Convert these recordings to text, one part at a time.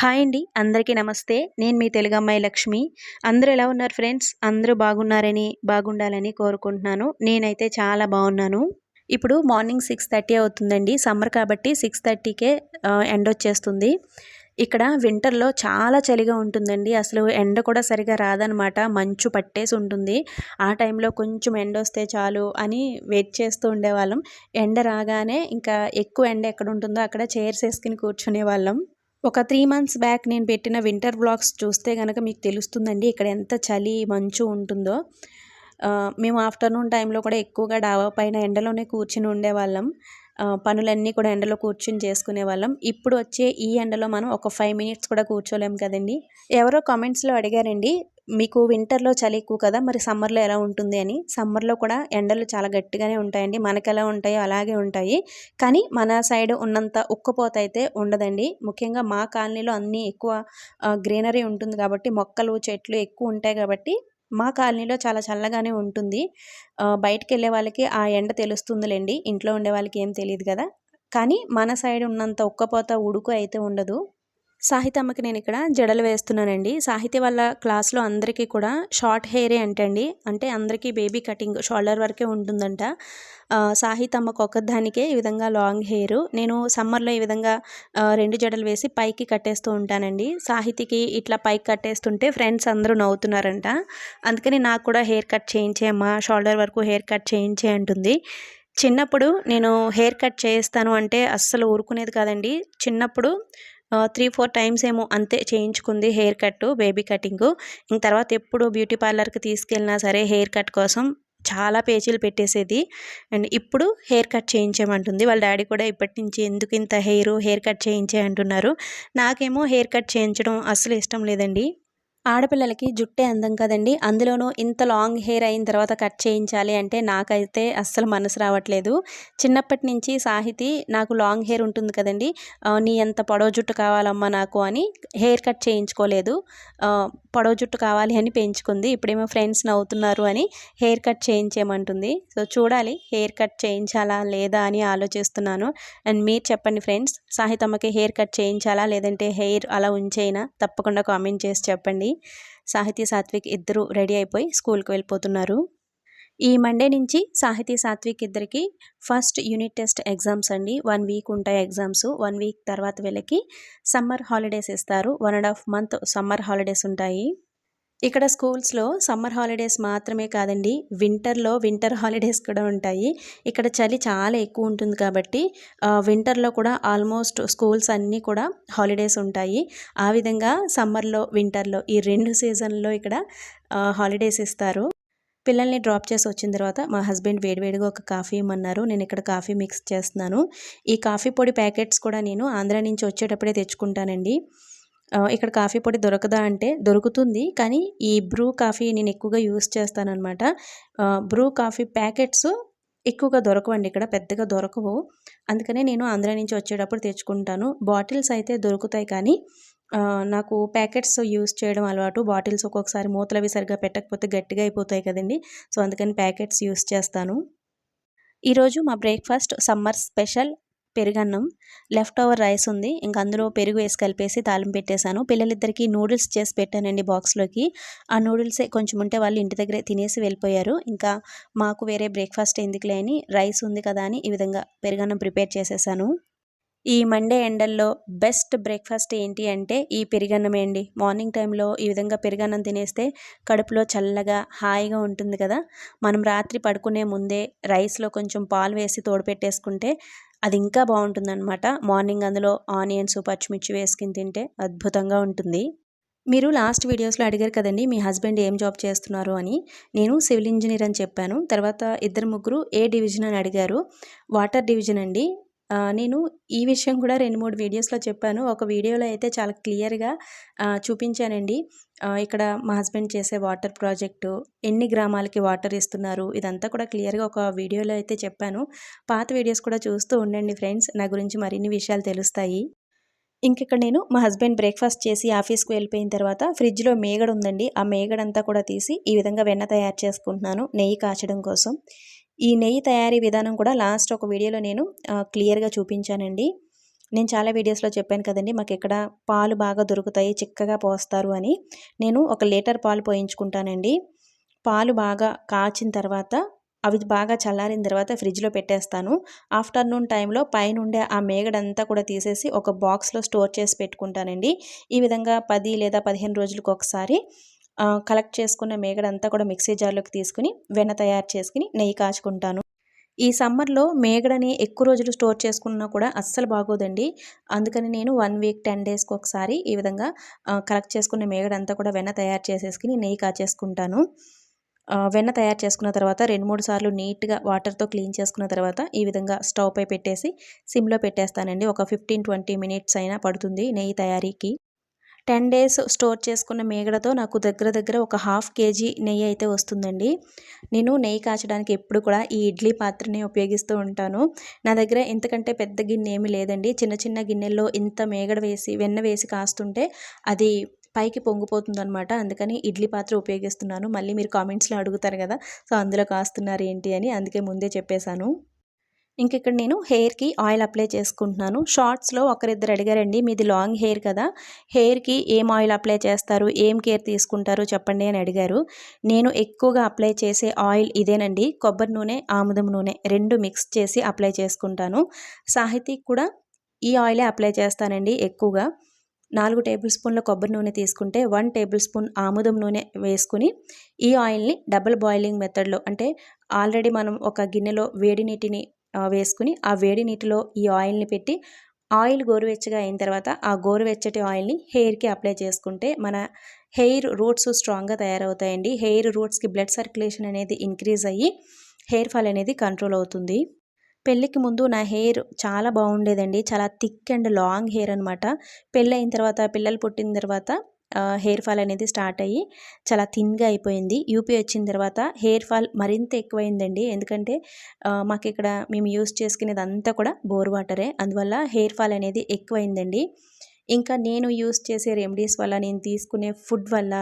Hi అండి అందరికీ నమస్తే. నేను మీ తెలుగు అమ్మాయి లక్ష్మి. అందరూ ఎలా ఉన్నారు ఫ్రెండ్స్? అందరూ బాగున్నారని బాగుండాలని కోరుకుంటున్నాను. నేనైతే చాలా బాగున్నాను. ఇప్పుడు మార్నింగ్ సిక్స్ థర్టీ అవుతుందండి. సమ్మర్ కాబట్టి సిక్స్ థర్టీకే ఎండ వచ్చేస్తుంది. ఇక్కడ వింటర్లో చాలా చలిగా ఉంటుందండి. అసలు ఎండ కూడా సరిగా రాదనమాట. మంచు పట్టేసి ఉంటుంది. ఆ టైంలో కొంచెం ఎండ వస్తే చాలు అని వెయిట్ చేస్తూ ఉండేవాళ్ళం. ఎండ రాగానే ఇంకా ఎక్కువ ఎండ ఎక్కడ ఉంటుందో అక్కడ చైర్స్ వేసుకుని కూర్చునే వాళ్ళం ఒక త్రీ మంత్స్ బ్యాక్ నేను పెట్టిన వింటర్ బ్లాగ్స్ చూస్తే కనుక మీకు తెలుస్తుందండి ఇక్కడ ఎంత చలి మంచు ఉంటుందో. మేము ఆఫ్టర్నూన్ టైంలో కూడా ఎక్కువగా డాబా పైన ఎండలోనే కూర్చుని ఉండేవాళ్ళం. పనులన్నీ కూడా ఎండలో కూర్చుని చేసుకునే వాళ్ళం. ఇప్పుడు వచ్చే ఈ ఎండలో మనం ఒక ఫైవ్ మినిట్స్ కూడా కూర్చోలేం కదండి. ఎవరో కామెంట్స్లో అడిగారండి మీకు వింటర్లో చలి ఎక్కువ కదా మరి సమ్మర్లో ఎలా ఉంటుంది అని. సమ్మర్లో కూడా ఎండలు చాలా గట్టిగానే ఉంటాయండి. మనకు ఎలా ఉంటాయో అలాగే ఉంటాయి. కానీ మన సైడ్ ఉన్నంత ఉక్కపోత అయితే ఉండదండి. ముఖ్యంగా మా కాలనీలో అన్నీ ఎక్కువ గ్రీనరీ ఉంటుంది కాబట్టి మొక్కలు చెట్లు ఎక్కువ ఉంటాయి కాబట్టి మా కాలనీలో చాలా చల్లగానే ఉంటుంది. బయటికి వెళ్ళే వాళ్ళకి ఆ ఎండ తెలుస్తుందిలేండి. ఇంట్లో ఉండే వాళ్ళకి ఏం తెలియదు కదా. కానీ మన సైడ్ ఉన్నంత ఉక్కపోత ఉడుకు అయితే ఉండదు. సాహిత్య అమ్మకి నేను ఇక్కడ జడలు వేస్తున్నానండి. సాహిత్య వాళ్ళ క్లాస్లో అందరికీ కూడా షార్ట్ హెయిరే అంటండి. అంటే అందరికీ బేబీ కటింగ్ షోల్డర్ వరకే ఉంటుందంట. సాహిత్య అమ్మకు ఒక్కదానికే ఈ విధంగా లాంగ్ హెయిర్. నేను సమ్మర్లో ఈ విధంగా రెండు జడలు వేసి పైకి కట్టేస్తూ ఉంటానండి. సాహిత్యకి ఇట్లా పైకి కట్టేస్తుంటే ఫ్రెండ్స్ అందరూ నవ్వుతున్నారంట. అందుకని నాకు కూడా హెయిర్ కట్ చేయించేయమ్మా షోల్డర్ వరకు హెయిర్ కట్ చేయించే అంటుంది. చిన్నప్పుడు నేను హెయిర్ కట్ చేయిస్తాను అంటే అస్సలు ఊరుకునేది కాదండి. చిన్నప్పుడు త్రీ ఫోర్ టైమ్స్ ఏమో అంతే చేయించుకుంది హెయిర్ కట్ బేబీ కటింగ్. ఇంక తర్వాత ఎప్పుడు బ్యూటీ పార్లర్కి తీసుకెళ్ళినా సరే హెయిర్ కట్ కోసం చాలా పేజీలు పెట్టేసేది. అండ్ ఇప్పుడు హెయిర్ కట్ చేయించేమంటుంది వాళ్ళ డాడీ కూడా ఇప్పటి నుంచి ఎందుకు ఇంత హెయిర్ హెయిర్ కట్ చేయించే అంటున్నారు. నాకేమో హెయిర్ కట్ చేయించడం అస్సలు ఇష్టం లేదండి. ఆడపిల్లలకి జుట్టే అందం కదండి. అందులోనూ ఇంత లాంగ్ హెయిర్ అయిన తర్వాత కట్ చేయించాలి అంటే నాకైతే అస్సలు మనసు రావట్లేదు. చిన్నప్పటి నుంచి సాహితి నాకు లాంగ్ హెయిర్ ఉంటుంది కదండి. నీ ఎంత పొడవ జుట్టు కావాలమ్మా నాకు అని హెయిర్ కట్ చేయించుకోలేదు. పొడవ జుట్టు కావాలి అని పెంచుకుంది. ఇప్పుడేమో ఫ్రెండ్స్ నవ్వుతున్నారు అని హెయిర్ కట్ చేయించేయమంటుంది. సో చూడాలి హెయిర్ కట్ చేయించాలా లేదా అని ఆలోచిస్తున్నాను. అండ్ మీరు చెప్పండి ఫ్రెండ్స్ సాహితమ్మకి హెయిర్ కట్ చేయించాలా లేదంటే హెయిర్ అలా ఉంచేయినా తప్పకుండా కామెంట్ చేసి చెప్పండి. సాహితీ సాత్విక్ ఇద్దరు రెడీ అయిపోయి స్కూల్కి వెళ్ళిపోతున్నారు. ఈ మండే నుంచి సాహితీ సాత్విక్ ఇద్దరికి ఫస్ట్ యూనిట్ టెస్ట్ ఎగ్జామ్స్ అండి. వన్ వీక్ ఉంటాయి ఎగ్జామ్స్. వన్ వీక్ తర్వాత వీళ్ళకి సమ్మర్ హాలిడేస్ ఇస్తారు. One and half month summer holidays ఉంటాయి. ఇక్కడ స్కూల్స్లో సమ్మర్ హాలిడేస్ మాత్రమే కాదండి వింటర్లో వింటర్ హాలిడేస్ కూడా ఉంటాయి. ఇక్కడ చలి చాలా ఎక్కువ ఉంటుంది కాబట్టి వింటర్లో కూడా ఆల్మోస్ట్ స్కూల్స్ అన్నీ కూడా హాలిడేస్ ఉంటాయి. ఆ విధంగా సమ్మర్లో వింటర్లో ఈ రెండు సీజన్లో ఇక్కడ హాలిడేస్ ఇస్తారు. పిల్లల్ని డ్రాప్ చేసి వచ్చిన తర్వాత మా హస్బెండ్ వేడివేడిగా ఒక కాఫీ ఇమ్మన్నారు. నేను ఇక్కడ కాఫీ మిక్స్ చేస్తున్నాను. ఈ కాఫీ పొడి ప్యాకెట్స్ కూడా నేను ఆంధ్ర నుంచి వచ్చేటప్పుడే తెచ్చుకుంటానండి. ఇక్కడ కాఫీ పొడి దొరకదా అంటే దొరుకుతుంది కానీ ఈ బ్రూ కాఫీ నేను ఎక్కువగా యూస్ చేస్తానన్నమాట. బ్రూ కాఫీ ప్యాకెట్స్ ఎక్కువగా దొరకవండి ఇక్కడ పెద్దగా దొరకవు. అందుకనే నేను ఆంధ్ర నుంచి వచ్చేటప్పుడు తెచ్చుకుంటాను. బాటిల్స్ అయితే దొరుకుతాయి కానీ నాకు ప్యాకెట్స్ యూస్ చేయడం అలవాటు. బాటిల్స్ ఒక్కొక్కసారి మూతలవి సరిగ్గా పెట్టకపోతే గట్టిగా అయిపోతాయి కదండి సో అందుకని ప్యాకెట్స్ యూస్ చేస్తాను. ఈరోజు మా బ్రేక్ఫాస్ట్ సమ్మర్ స్పెషల్ పెరుగన్నం లెఫ్ట్ ఓవర్ రైస్ ఉంది. ఇంకా అందులో పెరుగు వేసి కలిపేసి తాళం పెట్టేశాను. పిల్లలిద్దరికీ నూడిల్స్ చేసి పెట్టానండి బాక్స్లోకి ఆ నూడిల్సే కొంచెం ఉంటే వాళ్ళు ఇంటి దగ్గరే తినేసి వెళ్ళిపోయారు. ఇంకా మాకు వేరే బ్రేక్ఫాస్ట్ ఎందుకులే అని రైస్ ఉంది కదా అని ఈ విధంగా పెరుగన్నం ప్రిపేర్ చేసేసాను. ఈ మండే ఎండల్లో బెస్ట్ బ్రేక్ఫాస్ట్ ఏంటి అంటే ఈ పెరుగన్నమే అండి. మార్నింగ్ టైంలో ఈ విధంగా పెరుగన్నం తినేస్తే కడుపులో చల్లగా హాయిగా ఉంటుంది కదా. మనం రాత్రి పడుకునే ముందే రైస్లో కొంచెం పాలు వేసి తోడు పెట్టేసుకుంటే అది ఇంకా బాగుంటుందన్నమాట మార్నింగ్ అందులో ఆనియన్స్ పచ్చిమిర్చి వేసుకుని తింటే అద్భుతంగా ఉంటుంది. మీరు లాస్ట్ వీడియోస్లో అడిగారు కదండి మీ హస్బెండ్ ఏం జాబ్ చేస్తున్నారు అని. నేను సివిల్ ఇంజనీర్ అని చెప్పాను. తర్వాత ఇద్దరు ముగ్గురు ఏ డివిజన్ అని అడిగారు. వాటర్ డివిజన్ అండి. నేను ఈ విషయం కూడా రెండు మూడు వీడియోస్లో చెప్పాను. ఒక వీడియోలో అయితే చాలా క్లియర్గా చూపించానండి. ఇక్కడ మా హస్బెండ్ చేసే వాటర్ ప్రాజెక్టు ఎన్ని గ్రామాలకి వాటర్ ఇస్తున్నారు ఇదంతా కూడా క్లియర్గా ఒక వీడియోలో అయితే చెప్పాను. పాత వీడియోస్ కూడా చూస్తూ ఉండండి ఫ్రెండ్స్. నా గురించి మరిన్ని విషయాలు తెలుస్తాయి. ఇంకిక్కడ నేను మా హస్బెండ్ బ్రేక్ఫాస్ట్ చేసి ఆఫీస్కి వెళ్ళిపోయిన తర్వాత ఫ్రిడ్జ్లో మేగడ ఉందండి. ఆ మేగడంతా కూడా తీసి ఈ విధంగా వెన్న తయారు చేసుకుంటున్నాను నెయ్యి కాచడం కోసం. ఈ నెయ్యి తయారీ విధానం కూడా లాస్ట్ ఒక వీడియోలో నేను క్లియర్గా చూపించానండి. నేను చాలా వీడియోస్లో చెప్పాను కదండి మాకు ఇక్కడ పాలు బాగా దొరుకుతాయి చిక్కగా పోస్తారు అని. నేను ఒక లీటర్ పాలు పోయించుకుంటానండి. పాలు బాగా కాచిన తర్వాత అవి బాగా చల్లారిన తర్వాత ఫ్రిడ్జ్లో పెట్టేస్తాను. ఆఫ్టర్నూన్ టైంలో పైనుండే ఆ మేగడంతా కూడా తీసేసి ఒక బాక్స్లో స్టోర్ చేసి పెట్టుకుంటానండి. ఈ విధంగా పది లేదా పదిహేను రోజులకు ఒకసారి కలెక్ట్ చేసుకున్న మేగడంతా కూడా మిక్సీ జార్లోకి తీసుకుని వెన్న తయారు చేసుకుని నెయ్యి కాచుకుంటాను. ఈ సమ్మర్లో మేగడని ఎక్కువ రోజులు స్టోర్ చేసుకున్నా కూడా అస్సలు బాగోదండి. అందుకని నేను వన్ వీక్ టెన్ డేస్కి ఒకసారి ఈ విధంగా కలెక్ట్ చేసుకున్న మేగడంతా కూడా వెన్న తయారు చేసేసుకుని నెయ్యి కాచేసుకుంటాను. వెన్న తయారు చేసుకున్న తర్వాత రెండు మూడు సార్లు నీట్గా వాటర్తో క్లీన్ చేసుకున్న తర్వాత ఈ విధంగా స్టవ్ పై పెట్టేసి సిమ్లో పెట్టేస్తానండి. ఒక ఫిఫ్టీన్ ట్వంటీ మినిట్స్ అయినా పడుతుంది నెయ్యి తయారీకి. టెన్ డేస్ స్టోర్ చేసుకున్న మేగడతో నాకు దగ్గర దగ్గర ఒక హాఫ్ కేజీ నెయ్యి అయితే వస్తుందండి. నేను నెయ్యి కాచడానికి ఎప్పుడు కూడా ఈ ఇడ్లీ పాత్రని ఉపయోగిస్తూ ఉంటాను. నా దగ్గర ఎంతకంటే పెద్ద గిన్నె ఏమి లేదండి. చిన్న చిన్న గిన్నెల్లో ఇంత మేగడ వేసి వెన్న వేసి కాస్తుంటే అది పైకి పొంగిపోతుందనమాట అందుకని ఇడ్లీ పాత్ర ఉపయోగిస్తున్నాను. మళ్ళీ మీరు కామెంట్స్లో అడుగుతారు కదా సో అందులో కాస్తున్నారు ఏంటి అని అందుకే ముందే చెప్పేశాను. ఇంక ఇక్కడ నేను హెయిర్కి ఆయిల్ అప్లై చేసుకుంటున్నాను. షార్ట్స్లో ఒకరిద్దరు అడిగారండి మీది లాంగ్ హెయిర్ కదా హెయిర్కి ఏం ఆయిల్ అప్లై చేస్తారు ఏం కేర్ తీసుకుంటారు చెప్పండి అని అడిగారు. నేను ఎక్కువగా అప్లై చేసే ఆయిల్ ఇదేనండి కొబ్బరి నూనె ఆముదం నూనె రెండు మిక్స్ చేసి అప్లై చేసుకుంటాను. సాహితీకి కూడా ఈ ఆయిలే అప్లై చేస్తానండి ఎక్కువగా. నాలుగు టేబుల్ స్పూన్ల కొబ్బరి నూనె తీసుకుంటే వన్ టేబుల్ స్పూన్ ఆముదం నూనె వేసుకుని ఈ ఆయిల్ని డబుల్ బాయిలింగ్ మెథడ్లో అంటే ఆల్రెడీ మనం ఒక గిన్నెలో వేడి నీటిని వేసుకుని ఆ వేడి నీటిలో ఈ ఆయిల్ని పెట్టి ఆయిల్ గోరువెచ్చగా అయిన తర్వాత ఆ గోరువెచ్చటి ఆయిల్ని హెయిర్కి అప్లై చేసుకుంటే మన హెయిర్ రూట్స్ స్ట్రాంగ్గా తయారవుతాయండి. హెయిర్ రూట్స్కి బ్లడ్ సర్క్యులేషన్ అనేది ఇంక్రీజ్ అయ్యి హెయిర్ ఫాల్ అనేది కంట్రోల్ అవుతుంది. పెళ్ళికి ముందు నా హెయిర్ చాలా బాగుండేదండి. చాలా థిక్ అండ్ లాంగ్ హెయిర్ అనమాట పెళ్ళి అయిన తర్వాత పిల్లలు పుట్టిన తర్వాత హెయిర్ ఫాల్ అనేది స్టార్ట్ అయ్యి చాలా థిన్గా అయిపోయింది. యూపీ వచ్చిన తర్వాత హెయిర్ ఫాల్ మరింత ఎక్కువైందండి. ఎందుకంటే మాకు ఇక్కడ మేము యూస్ చేసుకునేది అంతా కూడా బోర్ వాటరే. అందువల్ల హెయిర్ ఫాల్ అనేది ఎక్కువైందండి. ఇంకా నేను యూస్ చేసే రెమెడీస్ వల్ల నేను తీసుకునే ఫుడ్ వల్ల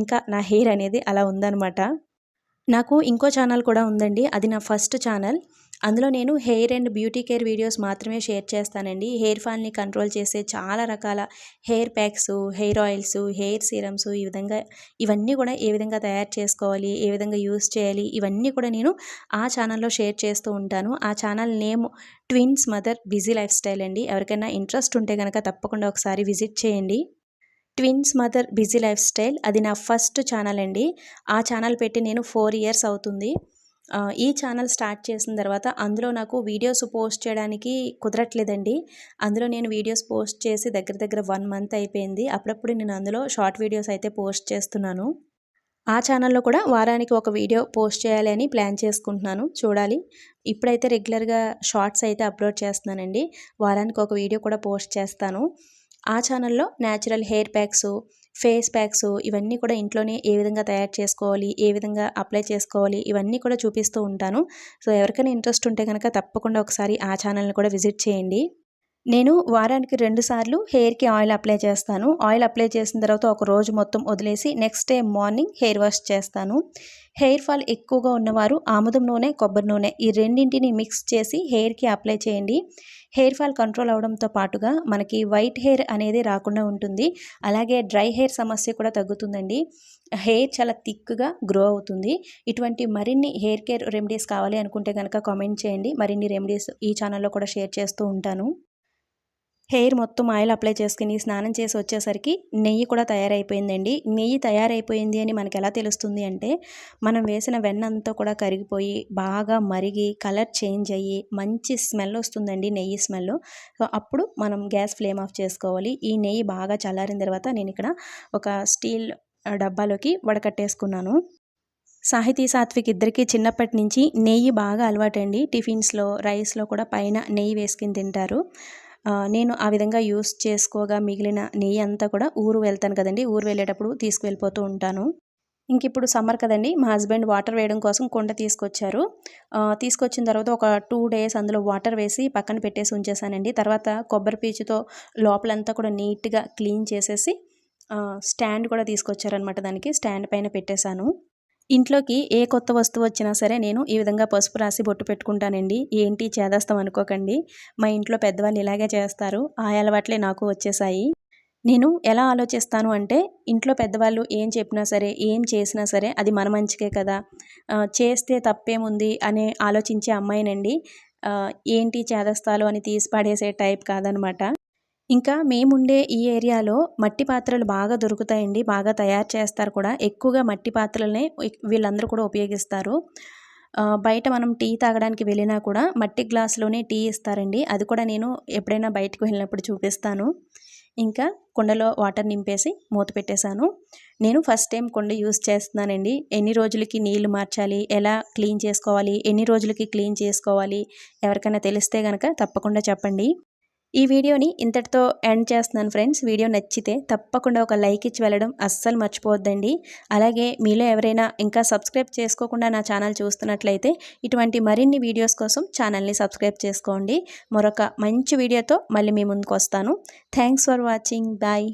ఇంకా నా హెయిర్ అనేది అలా ఉందనమాట నాకు ఇంకో ఛానల్ కూడా ఉందండి. అది నా ఫస్ట్ ఛానల్. అందులో నేను hair and beauty care videos మాత్రమే షేర్ చేస్తానండి. హెయిర్ ఫాల్ని కంట్రోల్ చేసే చాలా రకాల hair packs hair oils hair serums ఈ విధంగా ఇవన్నీ కూడా ఏ విధంగా తయారు చేసుకోవాలి ఏ విధంగా యూస్ చేయాలి ఇవన్నీ కూడా నేను ఆ ఛానల్లో షేర్ చేస్తూ ఉంటాను. ఆ channel name twins mother busy life style అండి. ఎవరికైనా ఇంట్రెస్ట్ ఉంటే కనుక తప్పకుండా ఒకసారి విజిట్ చేయండి. Twins mother busy life style అది నా ఫస్ట్ ఛానల్ అండి. ఆ ఛానల్ పెట్టి నేను ఫోర్ ఇయర్స్ అవుతుంది. ఈ ఛానల్ స్టార్ట్ చేసిన తర్వాత అందులో నాకు వీడియోస్ పోస్ట్ చేయడానికి కుదరట్లేదండి. అందులో నేను వీడియోస్ పోస్ట్ చేసి దగ్గర దగ్గర వన్ మంత్ అయిపోయింది. అప్పుడప్పుడు నేను అందులో షార్ట్ వీడియోస్ అయితే పోస్ట్ చేస్తున్నాను. ఆ ఛానల్లో కూడా వారానికి ఒక వీడియో పోస్ట్ చేయాలి అని ప్లాన్ చేసుకుంటున్నాను. చూడాలి. ఇప్పుడైతే రెగ్యులర్గా షార్ట్స్ అయితే అప్లోడ్ చేస్తున్నానండి. వారానికి ఒక వీడియో కూడా పోస్ట్ చేస్తాను. ఆ ఛానల్లో natural hair packs face packs ఇవన్నీ కూడా ఇంట్లోనే ఏ విధంగా తయారు చేసుకోవాలి ఏ విధంగా అప్లై చేసుకోవాలి ఇవన్నీ కూడా చూపిస్తూ ఉంటాను. సో ఎవరికైనా ఇంట్రెస్ట్ ఉంటే కనుక తప్పకుండా ఒకసారి ఆ ఛానల్ని కూడా విజిట్ చేయండి. నేను వారానికి రెండు సార్లు హెయిర్కి ఆయిల్ అప్లై చేస్తాను. ఆయిల్ అప్లై చేసిన తర్వాత ఒక రోజు మొత్తం వదిలేసి next day morning hair wash చేస్తాను. హెయిర్ ఫాల్ ఎక్కువగా ఉన్నవారు ఆముదం నూనె కొబ్బరి నూనె ఈ రెండింటిని మిక్స్ చేసి హెయిర్కి అప్లై చేయండి. హెయిర్ ఫాల్ కంట్రోల్ అవడంతో పాటుగా మనకి వైట్ హెయిర్ అనేది రాకుండా ఉంటుంది. అలాగే డ్రై హెయిర్ సమస్య కూడా తగ్గుతుందండి. హెయిర్ చాలా థిక్గా గ్రో అవుతుంది. ఇటువంటి మరిన్ని హెయిర్ కేర్ రెమెడీస్ కావాలి అనుకుంటే కనుక కామెంట్ చేయండి. మరిన్ని రెమెడీస్ ఈ ఛానల్లో కూడా షేర్ చేస్తూ ఉంటాను. హెయిర్ మొత్తం ఆయిల్ అప్లై చేసుకుని స్నానం చేసి వచ్చేసరికి నెయ్యి కూడా తయారైపోయిందండి. నెయ్యి తయారైపోయింది అని మనకు ఎలా తెలుస్తుంది అంటే మనం వేసిన వెన్న అంతా కూడా కరిగిపోయి బాగా మరిగి కలర్ చేంజ్ అయ్యి మంచి స్మెల్ వస్తుందండి నెయ్యి స్మెల్. సో అప్పుడు మనం గ్యాస్ ఫ్లేమ్ ఆఫ్ చేసుకోవాలి. ఈ నెయ్యి బాగా చల్లారిన తర్వాత నేను ఇక్కడ ఒక స్టీల్ డబ్బాలోకి వడకట్టేసుకున్నాను. సాహితీ సాత్విక్ ఇద్దరికి చిన్నప్పటి నుంచి నెయ్యి బాగా అలవాటండి. టిఫిన్స్లో రైస్లో కూడా పైన నెయ్యి వేసుకుని తింటారు. నేను ఆ విధంగా యూస్ చేసుకోగా మిగిలిన నెయ్యి అంతా కూడా ఊరు వెళ్తాను కదండి. ఊరు వెళ్ళేటప్పుడు తీసుకువెళ్ళిపోతూ ఉంటాను. ఇంక ఇప్పుడు సమ్మర్ కదండి. మా హస్బెండ్ వాటర్ వేయడం కోసం కొండ తీసుకొచ్చారు. తీసుకొచ్చిన తర్వాత ఒక టూ డేస్ అందులో వాటర్ వేసి పక్కన పెట్టేసి ఉంచేసానండి. తర్వాత కొబ్బరి పీచుతో లోపలంతా కూడా నీట్గా క్లీన్ చేసేసి స్టాండ్ కూడా తీసుకొచ్చారనమాట దానికి. స్టాండ్ పైన పెట్టేశాను. ఇంట్లోకి ఏ కొత్త వస్తువు వచ్చినా సరే నేను ఈ విధంగా పసుపు రాసి బొట్టు పెట్టుకుంటానండి. ఏంటి చేదస్తాం అనుకోకండి. మా ఇంట్లో పెద్దవాళ్ళు ఇలాగే చేస్తారు. ఆ అలవాట్లే నాకు వచ్చేసాయి. నేను ఎలా ఆలోచిస్తాను అంటే ఇంట్లో పెద్దవాళ్ళు ఏం చెప్పినా సరే ఏం చేసినా సరే అది మన మంచికే కదా. చేస్తే తప్పేముంది అనే ఆలోచించే అమ్మాయినండి. ఏంటి చేదస్తాలు అని తీసి పడేసే టైప్ కాదనమాట. ఇంకా మేముండే ఈ ఏరియాలో మట్టి పాత్రలు బాగా దొరుకుతాయండి బాగా తయారు చేస్తారు కూడా. ఎక్కువగా మట్టి పాత్రలనే వీళ్ళందరూ కూడా ఉపయోగిస్తారు. బయట మనం టీ తాగడానికి వెళ్ళినా కూడా మట్టి గ్లాసులోనే టీ ఇస్తారండి. అది కూడా నేను ఎప్పుడైనా బయటకు వెళ్ళినప్పుడు చూపిస్తాను. ఇంకా కుండలో వాటర్ నింపేసి మూత పెట్టేశాను. నేను ఫస్ట్ టైం కుండ యూస్ చేస్తున్నానండి. ఎన్ని రోజులకి నీళ్ళు మార్చాలి ఎలా క్లీన్ చేసుకోవాలి ఎన్ని రోజులకి క్లీన్ చేసుకోవాలి ఎవరికైనా తెలిస్తే కనుక తప్పకుండా చెప్పండి. ఈ వీడియోని ఇంతటితో ఎండ్ చేస్తున్నాను ఫ్రెండ్స్. వీడియో నచ్చితే తప్పకుండా ఒక లైక్ ఇచ్చి వెళ్ళడం అస్సలు మర్చిపోవద్దండి. అలాగే మీలో ఎవరైనా ఇంకా సబ్స్క్రైబ్ చేసుకోకుండా నా ఛానల్ చూస్తున్నట్లయితే ఇటువంటి మరిన్ని వీడియోస్ కోసం ఛానల్ని సబ్స్క్రైబ్ చేసుకోండి. మరొక మంచి వీడియోతో మళ్ళీ మీ ముందుకు వస్తాను. Thanks for watching. బాయ్.